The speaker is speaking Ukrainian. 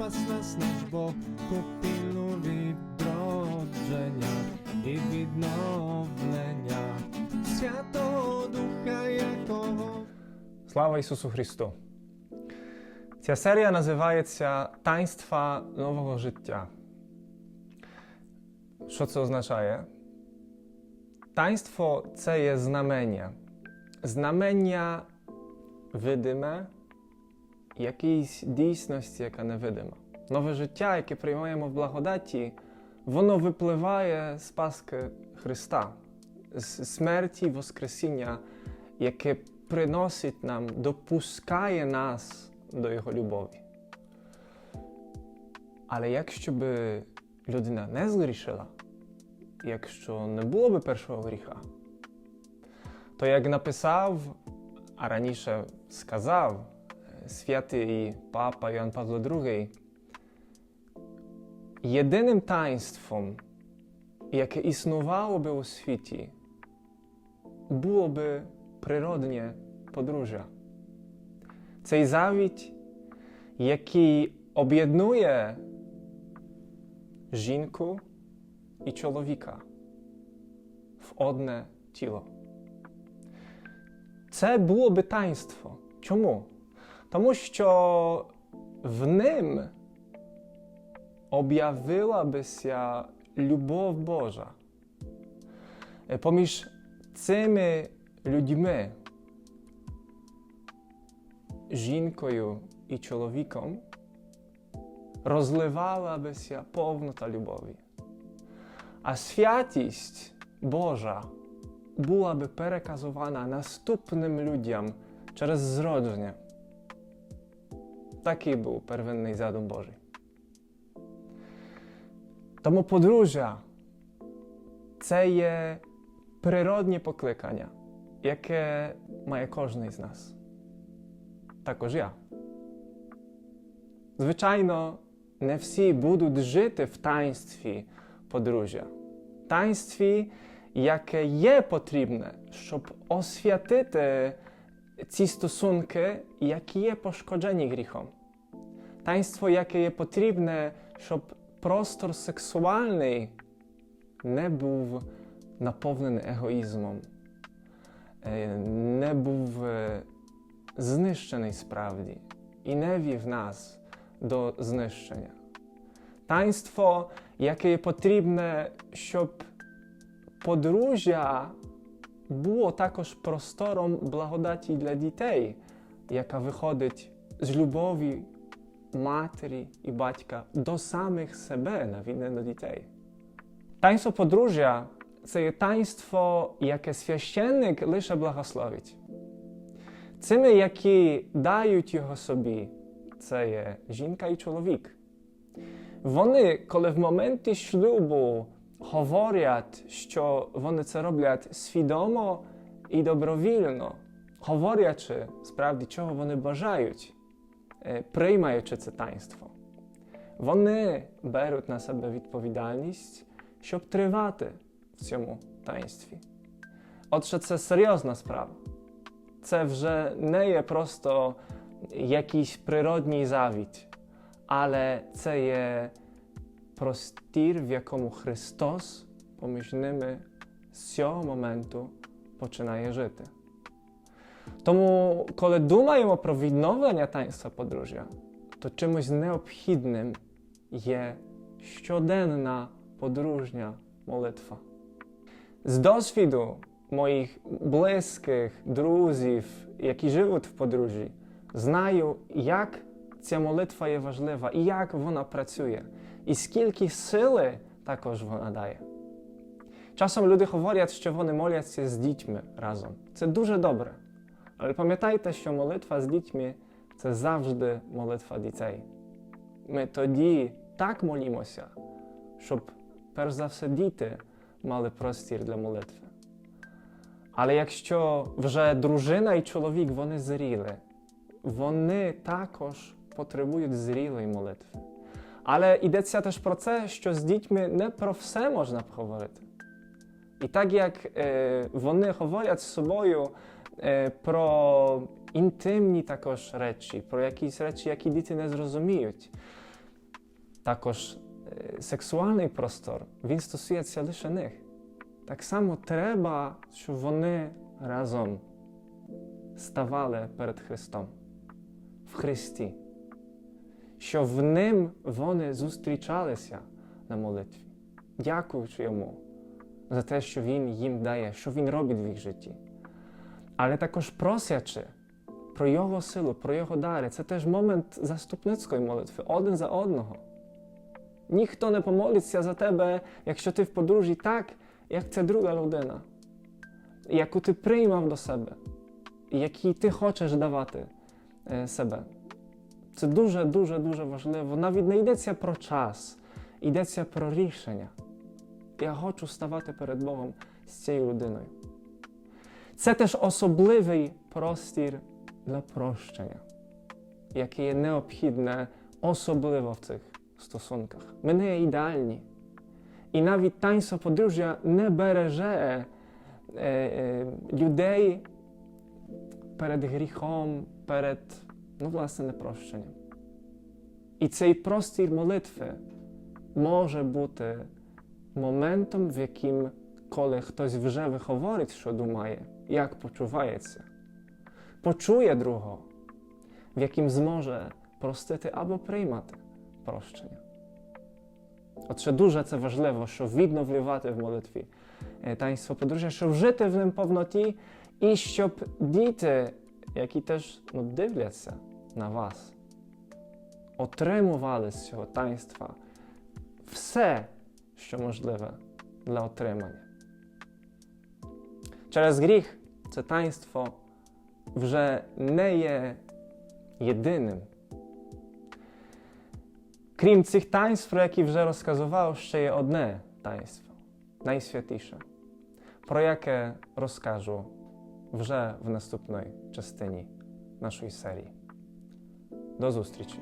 спас нас наш Бог, купіну відродження і відновлення Святого Духа, якого Слава Ісусу Христу! Ця серія називається Таїнства нового життя. Що це означає? Таїнство це є знамення. Знамення видиме якійсь дійсності, яка невидима. Нове життя, яке приймаємо в благодаті, воно випливає з Пасхи Христа, з смерті Воскресіння, яке приносить нам, допускає нас до Його любові. Але якщо би людина не згрішила, якщо не було би першого гріха, то як написав, а раніше сказав святий папа Іоанн Павло II, єдиним таїнством, яке існувало би у світі, було би природнє подружжя. Цей завіт, який об'єднує жінку і чоловіка в одне тіло. Це було би таїнство. Чому? Тому що в ним об'явила бися любов Божа. Е, Поміж цими людьми, жінкою і чоловіком, розливала бися повнота любові. А святість Божа була би переказувана наступним людям через зродження. Такий був первинний задум Божий. Тому подружжя це є природні покликання, яке має кожен з нас. Також я. Звичайно, не всі будуть жити в таїнстві подружжя. Таїнстві, яке є потрібне, щоб освятити ці стосунки, які є пошкоджені гріхом. Таїнство, яке є потрібне, щоб простор сексуальний не був наповнений егоїзмом, е, не був е, знищений справді і не вів нас до знищення. Таїнство, яке є потрібне, щоб подружжя було також простором благодаті для дітей, яка виходить з любові матері і батька до самих себе на відне до дітей. Таїнство подружжя це є таїнство, яке священник лише благословить. Цими, які дають його собі, це є жінка і чоловік. Вони, коли в моменті шлюбу говорять, що вони це роблять свідомо і добровільно, говорячи справді, чого вони бажають, е, приймаючи це таїнство, вони беруть на себе відповідальність, щоб тривати в цьому таїнстві. Отже, це серйозна справа. Це вже не є просто якийсь природній завіт, але це є простір, в якому Христос поміж ними з цього моменту починає жити. Тому, коли думаємо про відновлення таїнства подружжя, то чимось необхідним є щоденна подружня молитва. З досвіду моїх близьких друзів, які живуть в подружжі, знаю, як ця молитва є важлива і як вона працює, і скільки сили також вона дає. Часом люди говорять, що вони моляться з дітьми разом. Це дуже добре. Але пам'ятайте, що молитва з дітьми це завжди молитва дітей. Ми тоді так молімося, щоб, перш за все, діти мали простір для молитви. Але якщо вже дружина і чоловік вони зріли, вони також потребують зрілої молитви. Але йдеться теж про це, що з дітьми не про все можна поговорити. І так як е, вони говорять з собою е, про інтимні також речі, про якісь речі, які діти не зрозуміють, також е, сексуальний простор, він стосується лише них. Так само треба, щоб вони разом ставали перед Христом в Христі, що в ним вони зустрічалися на молитві, дякуючи йому за те, що Він їм дає, що Він робить в їх житті. Але також просячи про Його силу, про Його дари. Це теж момент заступницької молитви, один за одного. Ніхто не помолиться за тебе, якщо ти в подружжі так, як ця друга людина, яку ти приймав до себе, якій ти хочеш давати е, себе. Це дуже, дуже, важливо. Навіть не йдеться про час, йдеться про рішення. Я хочу ставати перед Богом з цією людиною. Це теж особливий простір для прощення, яке є необхідне особливо в цих стосунках. Ми не є ідеальні. І навіть таїнство подружжя не береже е, е, людей перед гріхом, перед, ну, власне, непрощенням. І цей простір молитви може бути моментом, в яким, коли хтось вже виговорить, що думає, як почувається, почує другого, в яким зможе простити або приймати прощення. Отже, дуже це важливо, щоб відновлювати в молитві е, таїнство подружжя, щоб жити в ним повноті, і щоб діти, які теж ну, дивляться на вас, отримували з цього таїнства все, що можливе для отримання. Через гріх це таїнство вже не є єдиним. Крім цих таїнств, про які вже розказував, ще є одне таїнство, найсвятіше, про яке розкажу вже в наступній частині нашої серії. До зустрічі!